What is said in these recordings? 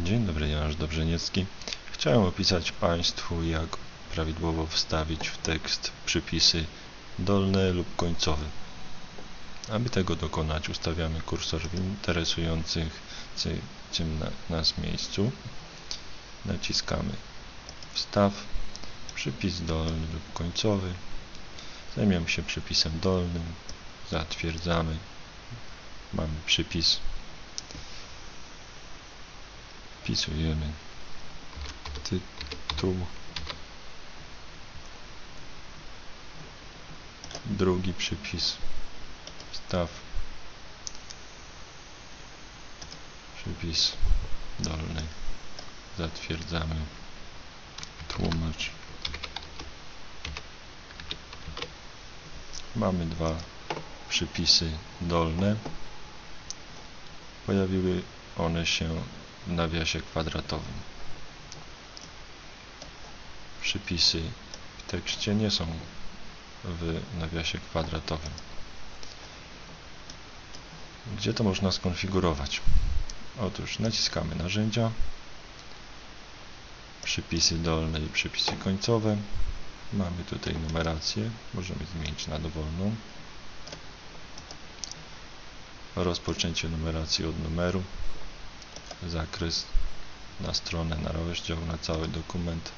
Dzień dobry, Janusz Dobrzeniecki. Chciałem opisać Państwu, jak prawidłowo wstawić w tekst przypisy dolne lub końcowe. Aby tego dokonać, ustawiamy kursor w interesującym nas miejscu. Naciskamy Wstaw, przypis dolny lub końcowy. Zajmiemy się przypisem dolnym, zatwierdzamy. Mamy przypis wpisujemy tytuł. Drugi przypis. Staw. Przypis dolny. Zatwierdzamy. Tłumacz. Mamy dwa przypisy dolne. Pojawiły one się w nawiasie kwadratowym. Przypisy w tekście nie są w nawiasie kwadratowym. Gdzie to można skonfigurować? Otóż naciskamy narzędzia, przypisy dolne i przypisy końcowe. Mamy tutaj numerację, możemy zmienić na dowolną. Rozpoczęcie numeracji od numeru zakres na stronę, na rozdział, na cały dokument.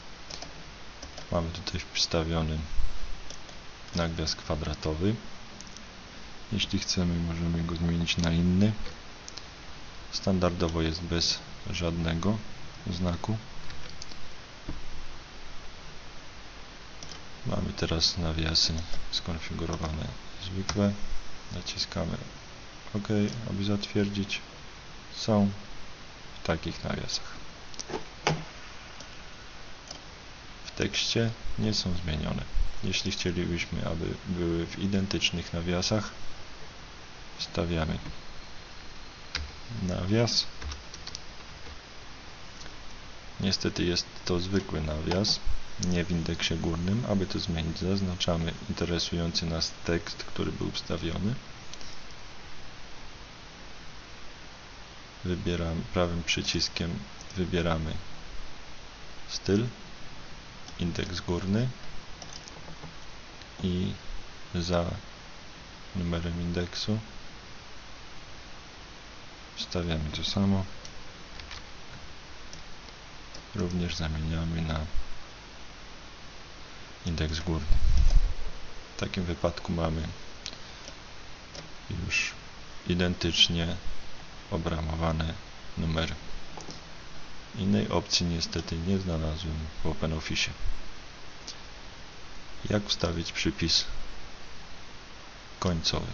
Mamy tutaj wstawiony nawias kwadratowy. Jeśli chcemy, możemy go zmienić na inny. Standardowo jest bez żadnego znaku. Mamy teraz nawiasy skonfigurowane zwykłe. Naciskamy OK, aby zatwierdzić. Są takich nawiasach. W tekście nie są zmienione. Jeśli chcielibyśmy, aby były w identycznych nawiasach, wstawiamy nawias. Niestety jest to zwykły nawias, nie w indeksie górnym. Aby to zmienić, zaznaczamy interesujący nas tekst, który był wstawiony. Wybieramy prawym przyciskiem wybieramy styl, indeks górny i za numerem indeksu wstawiamy to samo. Również zamieniamy na indeks górny. W takim wypadku mamy już identycznie obramowane numery. Innej opcji niestety nie znalazłem w OpenOffice. Jak wstawić przypis końcowy?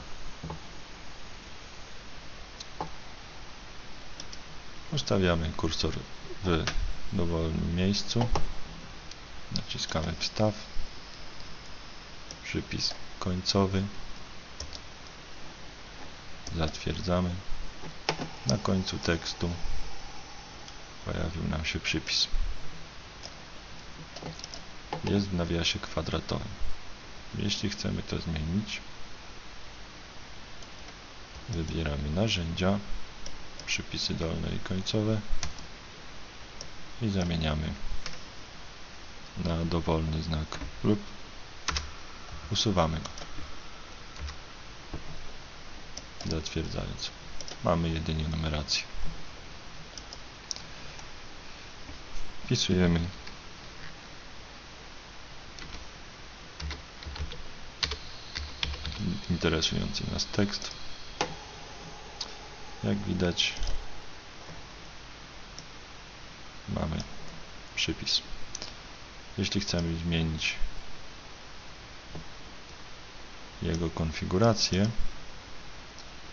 Ustawiamy kursor w dowolnym miejscu. Naciskamy wstaw. Przypis końcowy. Zatwierdzamy. Na końcu tekstu pojawił nam się przypis. Jest w nawiasie kwadratowym. Jeśli chcemy to zmienić, wybieramy narzędzia, przypisy dolne i końcowe i zamieniamy na dowolny znak lub usuwamy go zatwierdzając mamy jedynie numerację. Wpisujemy interesujący nas tekst. Jak widać mamy przypis. Jeśli chcemy zmienić jego konfigurację,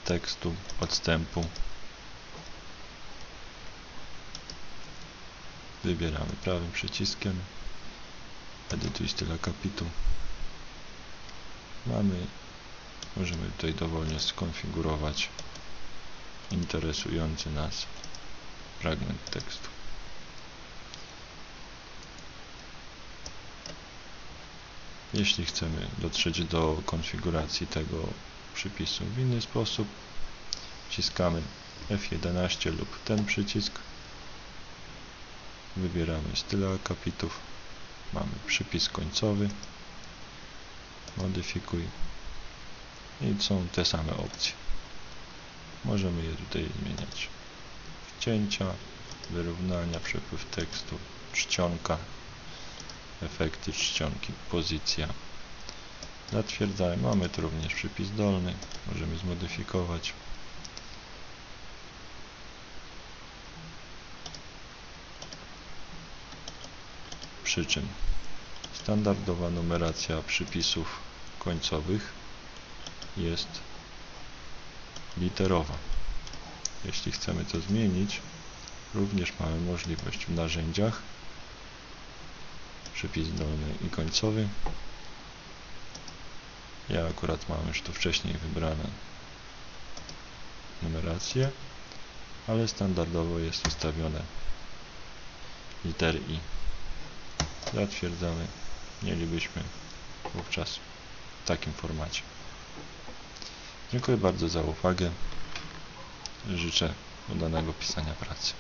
tekstu, odstępu. Wybieramy prawym przyciskiem. Edytuj styl akapitu. Mamy, możemy tutaj dowolnie skonfigurować interesujący nas fragment tekstu. Jeśli chcemy dotrzeć do konfiguracji tego przypisu w inny sposób. Wciskamy F11 lub ten przycisk Wybieramy style akapitów. Mamy przypis końcowy. Modyfikuj. I są te same opcje. Możemy je tutaj zmieniać. Wcięcia, wyrównania, przepływ tekstu, czcionka, efekty czcionki, pozycja. Zatwierdzamy. Mamy tu również przypis dolny. Możemy zmodyfikować. Przy czym standardowa numeracja przypisów końcowych jest literowa. Jeśli chcemy to zmienić, również mamy możliwość w narzędziach przypis dolny i końcowy. Ja akurat mam już tu wcześniej wybrane numeracje, ale standardowo jest ustawione litery i. Zatwierdzamy. Mielibyśmy wówczas w takim formacie. Dziękuję bardzo za uwagę. Życzę udanego pisania pracy.